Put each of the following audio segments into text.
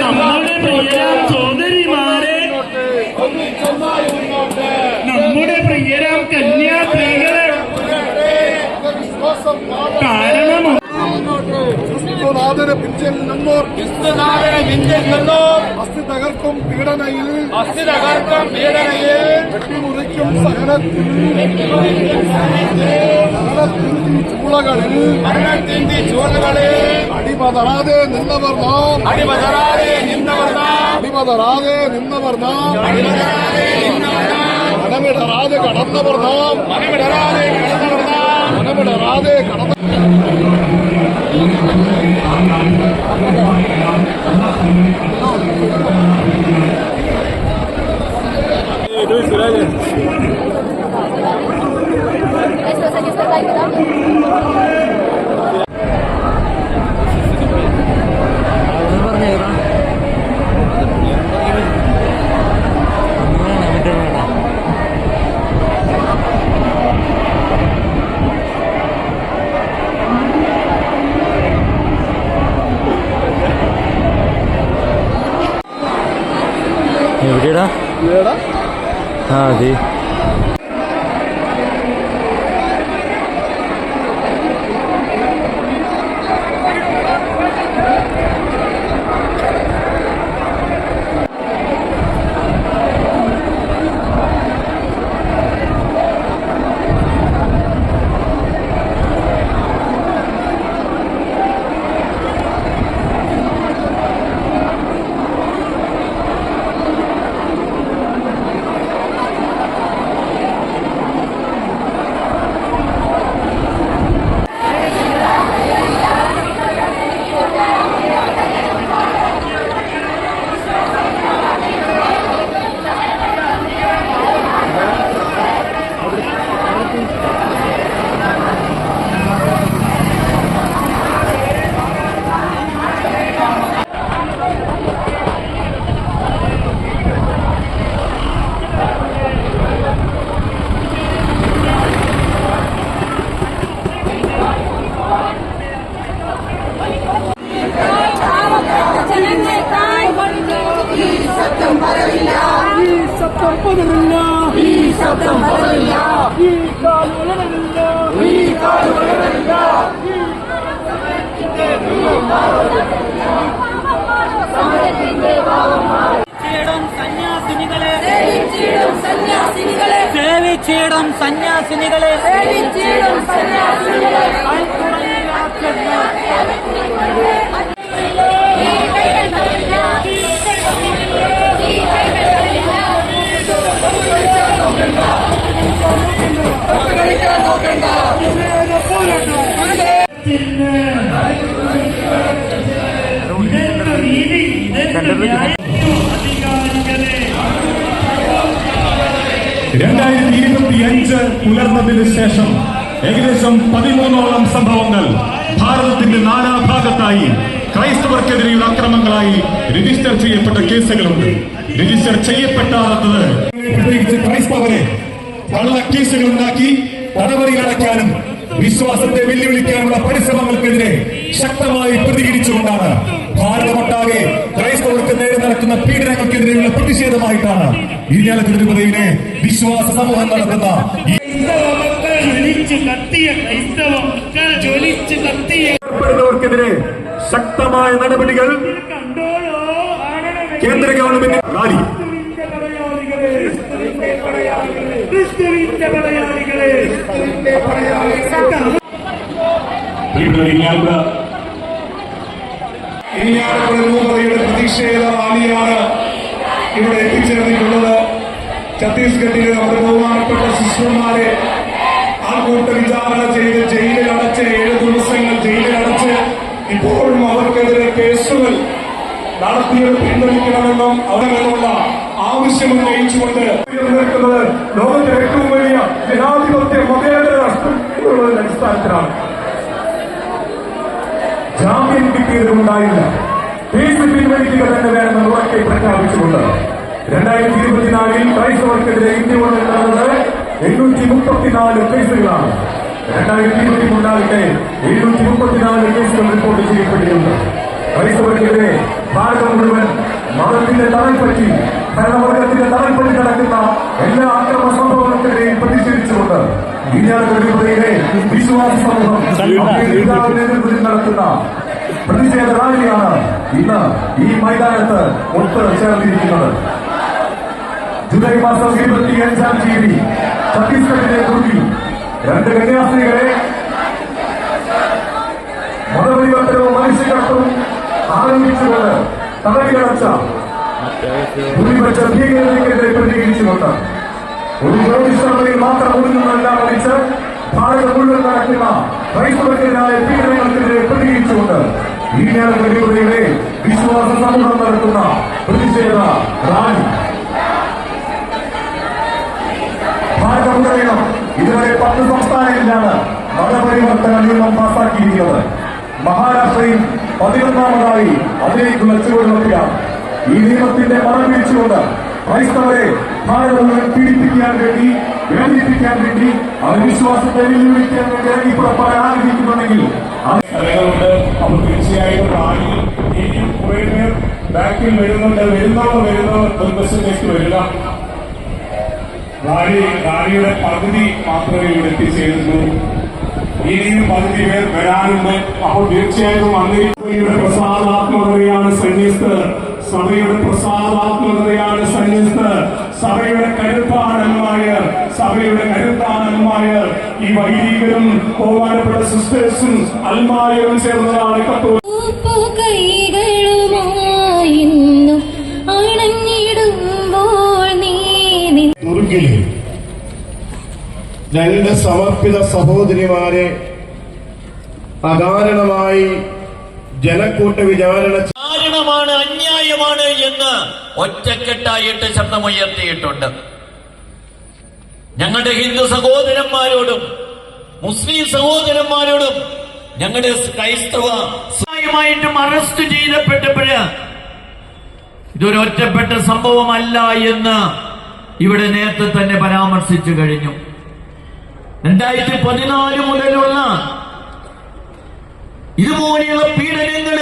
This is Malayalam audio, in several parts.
നമ്മുടെ പ്രിയ സോദരിമാരെ നമ്മുടെ പ്രിയരാം കന്യാസ്ത്രീകളെ പിഞ്ചൽ നിന്നോർ. ക്രിസ്തുനാഥനെ പിഞ്ചിൽ നിന്നും അസ്ഥി തകർക്കും പീഡനയിൽ. അസ്ഥി തകർക്കും പീഡനയിൽ. വെട്ടിമുറിക്കും സഹനത്തിൽ മരണത്തിൻ ചൂളകളിൽ. മരണത്തിന്റെ ചൂളകളിൽ. അടിപതറാതെ നിന്നവർ നാം. അടിപതരാതെ നിന്നവർ നാം. അടിപതറാതെ നിന്നവർ നാം. അടിപതരാതെ നിന്നവർ നാം. മനമിടറാതെ കടന്നവർ നാം. മനമിടറാതെ കിടന്നവർ നാം. മനമിടറാതെ കടന്ന Dois grandes. Estos años te va a. केड़ा हाँ जी പകരില്ല ഈ സത്യം പറയില്ല ഈ കാൽ വളരില്ല ഈ കാൽ വളരില്ല സന്യാസിനികളെ. സേവിച്ചിടും സന്യാസിനികളെ. സേവിച്ചിടും സന്യാസിനികളെ. ഇതെന്ത് ഇരുപത്തി അഞ്ച് രണ്ടായിരത്തി പുലർന്നതിന് ശേഷം ഏകദേശം പതിമൂന്നോളം സംഭവങ്ങൾ ഭാരതത്തിന്റെ നാനാഭാഗത്തായി ക്രൈസ്തവർക്കെതിരെയുള്ള അക്രമങ്ങളായി രജിസ്റ്റർ ചെയ്യപ്പെട്ട കേസുകളുണ്ട്. രജിസ്റ്റർ ചെയ്യപ്പെട്ടാത്തത് പ്രത്യേകിച്ച് ക്രൈസ്തവരെ കള്ള കേസുകൾ ഉണ്ടാക്കി നടപടി അടയ്ക്കാനും വിശ്വാസത്തെ വെല്ലുവിളിക്കാനുള്ള പരിശ്രമങ്ങൾക്കെതിരെ ശക്തമായി പ്രതികരിച്ചുകൊണ്ടാണ് നടക്കുന്ന പീഡനങ്ങൾക്കെതിരെയുള്ള പ്രതിഷേധമായിട്ടാണ് ഇരിഞ്ഞാല തിരുപതിയിലെ വിശ്വാസ സമൂഹം നടത്തുന്ന ർക്കെതിരെ ശക്തമായ നടപടികൾ കേന്ദ്ര ഗവൺമെന്റ് റാലി. പ്രതിഷേധ റാലിയാണ് ഇവിടെ എത്തിച്ചേർന്നിട്ടുള്ളത്. ഛത്തീസ്ഗഡിലെ നമ്മുടെ ബഹുമാനപ്പെട്ട സിസ്റ്റർമാരെ ആൾക്കൂട്ട വിചാരണ ചെയ്ത് ജയിലിൽ അടച്ച് ഏഴ് ദിവസങ്ങൾ ജയിലിൽ അടച്ച് ഇപ്പോഴും അവർക്കെതിരെ കേസുകൾ നടത്തിയത് പിൻവലിക്കണമെന്നും അവരെന്നുള്ള ആവശ്യം ഉന്നയിച്ചുകൊണ്ട് ഉയർന്നിരിക്കുന്നത് ലോകത്തെ ഏറ്റവും വലിയ ജനാധിപത്യ മതേതര രാഷ്ട്രം അടിസ്ഥാനത്തിലാണ്. ജാമ്യം കിട്ടിയതുണ്ടായില്ല കേസ് പിൻവലിക്കുക തന്നെ വേണമെന്ന് ഉറക്കെ പ്രഖ്യാപിച്ചുകൊണ്ട് രണ്ടായിരത്തി ഇരുപത്തിനാലിൽ ക്രൈസ്തവർക്കെതിരെ ഇന്ത്യ കൊണ്ടുവരുന്നത് എണ്ണൂറ്റി മുപ്പത്തിനാല് കേസുകളാണ്. രണ്ടായിരത്തി ഇരുപത്തി മൂന്നാലിന്റെ എഴുന്നൂറ്റി മുപ്പത്തിനാല് കേസുകൾ റിപ്പോർട്ട് ചെയ്യപ്പെട്ടിട്ടുണ്ട്. ക്രൈസ്തവർക്കെതിരെ ഭാരതം മുഴുവൻ മതത്തിന്റെ തറൽപ്പറ്റി ഭരണവർഗത്തിന്റെ തറൽപ്പറ്റി നടക്കുന്ന എല്ലാ അക്രമ സംഭവങ്ങൾക്കെതിരെയും പ്രതിഷേധിച്ചുകൊണ്ട് ഇന്ത്യാതിപതിയിലെ വിശ്വാസ സമൂഹം നേതൃത്വത്തിൽ നടത്തുന്ന പ്രതിഷേധ റാലിയാണ് ഇന്ന് ഈ മൈതാനത്ത് ഒത്ത് ചേർന്നിരിക്കുന്നത് ജൂലൈ മാസം ഇരുപത്തി അഞ്ചാം തീയതി ഛത്തീസ്ഗഡിലെ ദുർഗി രണ്ട് കന്യാസ്ത്രീകളെ മതപരിവർത്തനവും മനുഷ്യകടത്തവും ആരംഭിച്ചുകൊണ്ട് തടവിലടച്ച ഭൂരിപക്ഷ ഭീകരതയ്ക്കെതിരെ പ്രതികരിച്ചുകൊണ്ട് ഒരു ജ്യോതിഷമയിൽ മാത്രം ഒതുങ്ങുന്നതല്ല മറിച്ച് ഭാരതം മുഴുവൻ നടക്കുന്ന ക്രൈസ്തവർക്കെതിരായ പീഡനങ്ങൾക്കെതിരെ പ്രതികരിച്ചുകൊണ്ട് ഈ നേരത്തെ വിശ്വാസ സമൂഹം നടത്തുന്ന പ്രതിഷേധ റാലി. ഭാരതമുടനീളം ഇതുവരെ പത്ത് സംസ്ഥാനങ്ങളിലാണ് മതപരിവർത്തന നിയമം പാസാക്കിയിരിക്കുന്നത്. മഹാരാഷ്ട്രയിൽ പതിനൊന്നാമതായി അതിലേക്കുള്ള ചുവടുവെക്കുകയാണ് ഈ നിയമത്തിന്റെ മറം പിരിച്ചുകൊണ്ട് ക്രൈസ്തവരെ ഭാരതം പീഡിപ്പിക്കാൻ വേണ്ടി വേദനിപ്പിക്കാൻ വേണ്ടി അവിശ്വാസത്തെ വിശ്വാസത്തെ വെല്ലുവിളിക്കാൻ വേണ്ടി ഇറങ്ങി പുറപ്പെടാൻ ആഗ്രഹിക്കുന്നുണ്ടെങ്കിൽ പകുതി മാത്രമേ ഇവിടെ എത്തിച്ചേരുന്നുള്ളൂ ഇനിയും പകുതി പേർ വരാനുണ്ട്. അപ്പോൾ പ്രസാദാത്മകതയാണ് സന്യസ്ത് സഭയുടെ പ്രസാദാത്മകതയാണ് സന്യസ്ത് സഭയുടെ കരുത്താണന്മാര് സഭയുടെ കരുത്താണന്മാര് ഈ വൈദികരും ബഹുമാനപ്പെട്ട സിസ്റ്റേഴ്സും അൽമാരും ചേർന്നതാണ് കത്തോ കൈകളുമായിന്നും അണഞ്ഞിടുമ്പോൾ നീ നിൻ ദുർഗിൽ രണ്ട് സമർപ്പിത സഹോദരിമാരെ അകാരണമായി ജനക്കൂട്ട വിചാരണ കാരണമാണ് അന്യായമാണ് എന്ന് ഒറ്റക്കെട്ടായിട്ട് ശബ്ദമുയർത്തിയിട്ടുണ്ട്. ഞങ്ങളുടെ ഹിന്ദു സഹോദരന്മാരോടും മുസ്ലിം സഹോദരന്മാരോടും ഞങ്ങളുടെ ക്രൈസ്തവ സഹായമായിട്ടും അറസ്റ്റ് ചെയ്തപ്പെട്ടപ്പോഴ് ഇതൊരു ഒറ്റപ്പെട്ട സംഭവമല്ല എന്ന് ഇവിടെ നേരത്തെ തന്നെ പരാമർശിച്ചു കഴിഞ്ഞു. രണ്ടായിരത്തി പതിനാല് മുതലുള്ള ഇതുപോലെയുള്ള പീഡനങ്ങൾ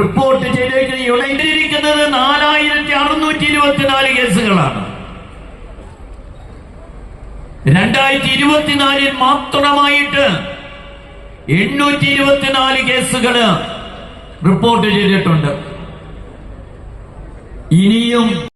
റിപ്പോർട്ട് ചെയ്തേക്കുന്ന ഇവിടെയിരിക്കുന്നത് നാലായിരത്തി അറുന്നൂറ്റി ഇരുപത്തിനാല് കേസുകളാണ്. രണ്ടായിരത്തി ഇരുപത്തിനാലിൽ മാത്രമായിട്ട് എണ്ണൂറ്റി ഇരുപത്തിനാല് കേസുകൾ റിപ്പോർട്ട് ചെയ്തിട്ടുണ്ട്. ഇനിയും